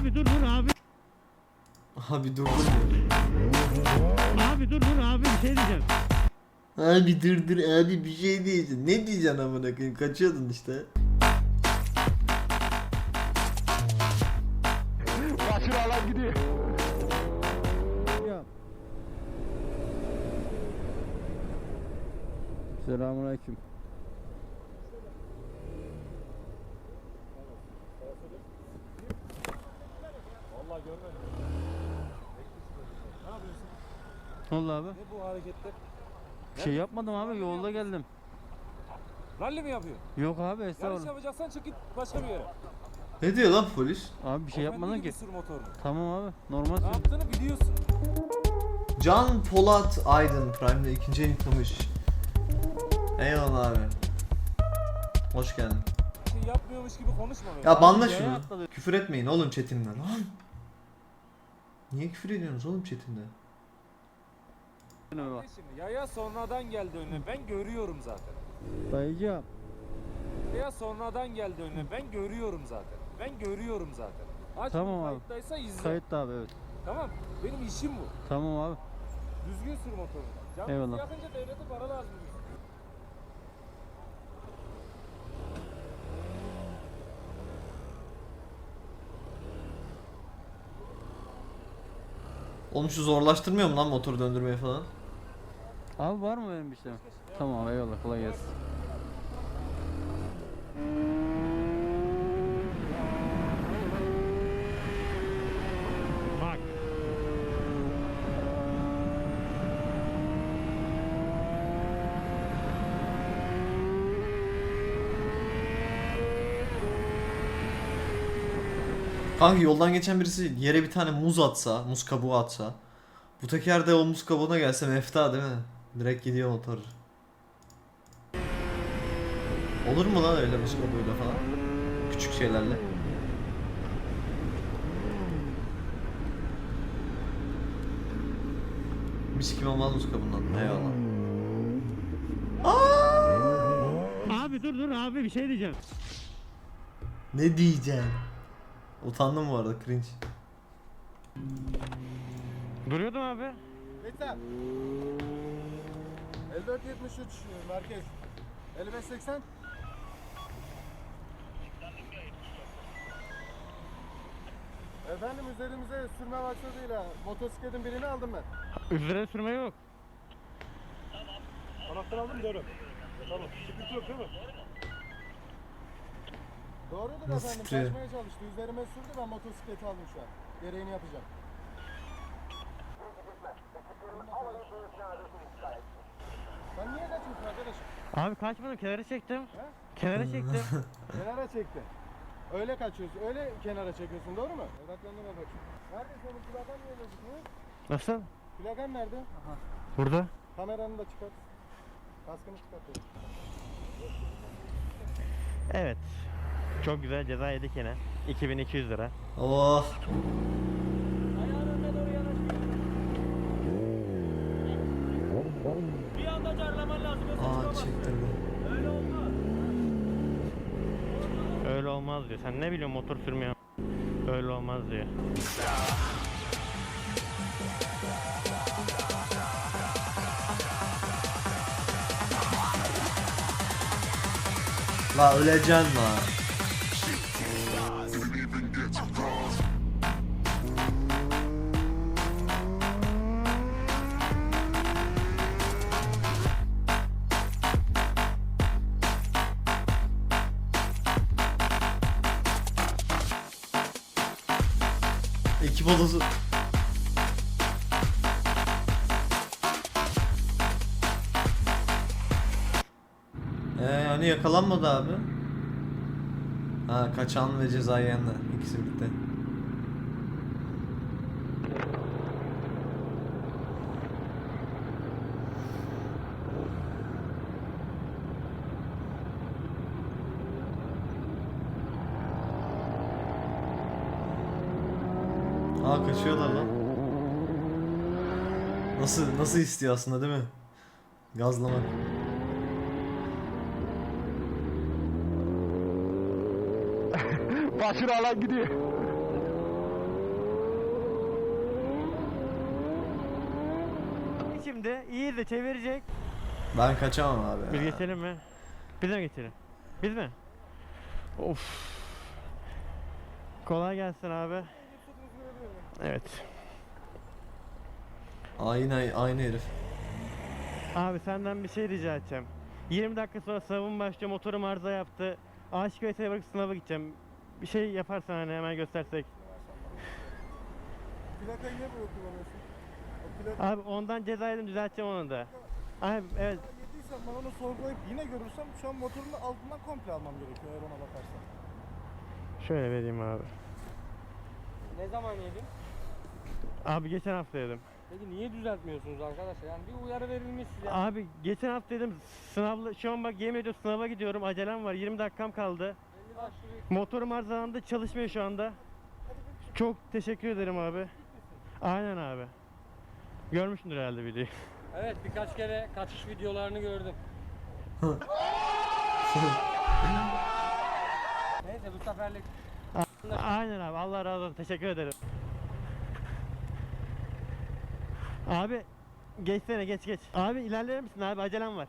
Abi dur dur abi. Abi dur dur. Abi dur dur abi bir şey diyeceğim. Abi dur dur abi bir şey diyeceksin. Ne diyeceksin amına koyayım? Kaçıyordun işte. Başını alan gidiyor. Selamun görmedim. Ne yapıyorsun? Ne oldu abi? Ne bu hareketler? Bir şey yapmadım abi yolda geldim. Rally mi yapıyor? Yok abi Yarış estağfurullah. yapacaksan çık git başka bir yere. Ne diyor lan polis? Abi bir şey yapmadın ki. Sür motorunu. Tamam abi normal Ne sür. yaptığını biliyorsun. Can Polat Aydın Prime'de ikinci ayını kutlamış. Eyvallah abi. Hoş geldin. Bir şey yapmıyormuş gibi konuşma böyle. Ya banla şunu. Küfür etmeyin oğlum chatimden lan. Niye küfür ediyorsunuz oğlum chatimde? Kardeşim yaya sonradan geldi önüne. Ben görüyorum zaten. Dayıcığım. Yaya sonradan geldi önüne. Ben görüyorum zaten. Ben görüyorum zaten. Aç Tamam abi. kayıttaysa izle. Kayıtlı abi evet. Tamam. Benim işim bu. Tamam abi. Düzgün sür motorunu. Canınızı Eyvallah. yakınca devlete para lazım. Oğlum zorlaştırmıyor mu lan motoru döndürmeyi falan? Abi var mı benim bir şeyim? Tamam eyvallah kolay gelsin. Kanka yoldan geçen birisi yere bir tane muz atsa, muz kabuğu atsa. Bu teker de o muz kabuğuna gelse mefta değil mi? Direkt gidiyor motor. Olur mu lan öyle muz kabuğuyla falan? Küçük şeylerle. Mis gibi olmaz muz kabuğundan. Eyvallah. Abi dur dur abi bir şey diyeceğim. Ne diyeceğim? Utandım bu arada cringe. Duruyordum abi. Yeter. 5473 merkez. 5580. Efendim üzerimize sürme maksadıyla motosikletin birini aldım ben. Üzerine sürme yok. Anahtar aldım doğru. Tamam. Sıkıntı yok değil mi? Doğrudur Nasıl efendim. titriyor? Kaçmaya çalıştı. Üzerime sürdü ben motosikleti aldım şu an. Gereğini yapacağım. Sen niye kaçıyorsun arkadaşım? Abi kaçmadım kenara çektim. He? Kenara çektim. Kenara çekti. Öyle kaçıyorsun. Öyle kenara çekiyorsun doğru mu? Evraklarına bak bakayım. Nerede senin plakan niye gözükmüyor? Nasıl? Plakan nerede? Burada. Kameranı da çıkart. Kaskını çıkart. Evet. Çok güzel ceza yedik yine. 2200 lira. Oh. Bir anda carlaman lazım. Aa çektirdi. Öyle olmaz diyor. Sen ne biliyorsun motor sürmüyor. Öyle olmaz diyor. La öleceksin la. Ekip odası. Ee hani yakalanmadı abi. Ha kaçan ve ceza yiyenler ikisi birlikte. Aa kaçıyorlar lan. Nasıl nasıl istiyor aslında değil mi? Gazlamak. Başını alan gidiyor. Şimdi iyi de çevirecek. Ben kaçamam abi. Biz ya. geçelim mi? Biz mi geçelim? Biz mi? Of. Kolay gelsin abi. Evet. Aynı, aynı herif. Abi senden bir şey rica edeceğim. 20 dakika sonra sınavım başlıyor. Motorum arıza yaptı. Aşık ve bırakıp sınava gideceğim. Bir şey yaparsan hani hemen göstersek. Plakayı niye böyle kullanıyorsun? O plaka Abi ondan ceza yedim düzelteceğim onu da. Abi evet. yediysen ben onu sorgulayıp yine görürsem şu an motorun altından komple almam gerekiyor eğer ona bakarsan. Şöyle vereyim abi. Ne zaman yedin? Abi geçen hafta yedim. Peki niye düzeltmiyorsunuz arkadaşlar? Yani bir uyarı verilmiş size. Abi geçen hafta dedim sınavla şu an bak yemin ediyorum sınava gidiyorum acelem var 20 dakikam kaldı. Motorum arızalandı çalışmıyor şu anda. Çok teşekkür ederim abi. Aynen abi. Görmüşsündür herhalde videoyu. Evet birkaç kere kaçış videolarını gördüm. Neyse bu seferlik Aynen abi Allah razı olsun teşekkür ederim. Abi geçsene geç geç. Abi ilerler misin abi acelem var.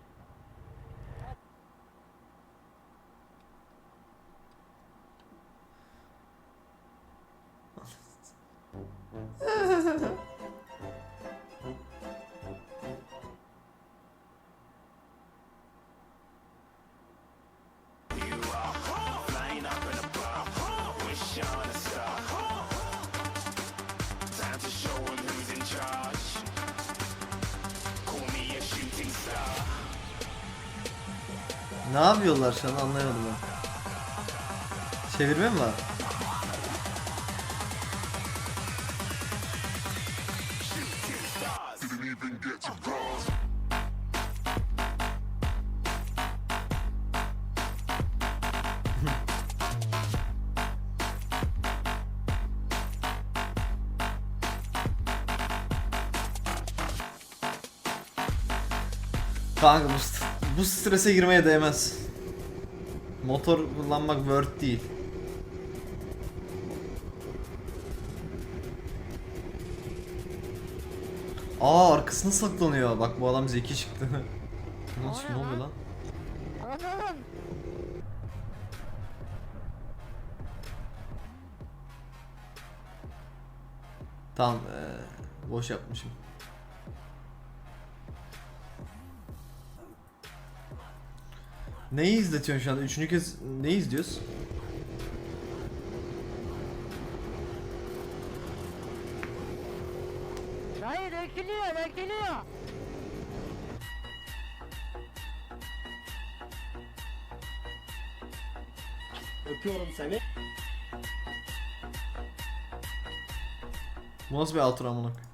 Ne yapıyorlar şu an anlayamadım ben. Çevirme mi var? Kanka bu, bu strese girmeye değmez. Motor kullanmak worth değil. Aa arkasına saklanıyor. Bak bu adam zeki çıktı. Nasıl ne oluyor lan? Tamam, eee, boş yapmışım. Neyi izletiyorsun şu anda? Üçüncü kez neyi izliyoruz? Hayır dökülüyor dökülüyor. Bu nasıl bir outro amına koyayım?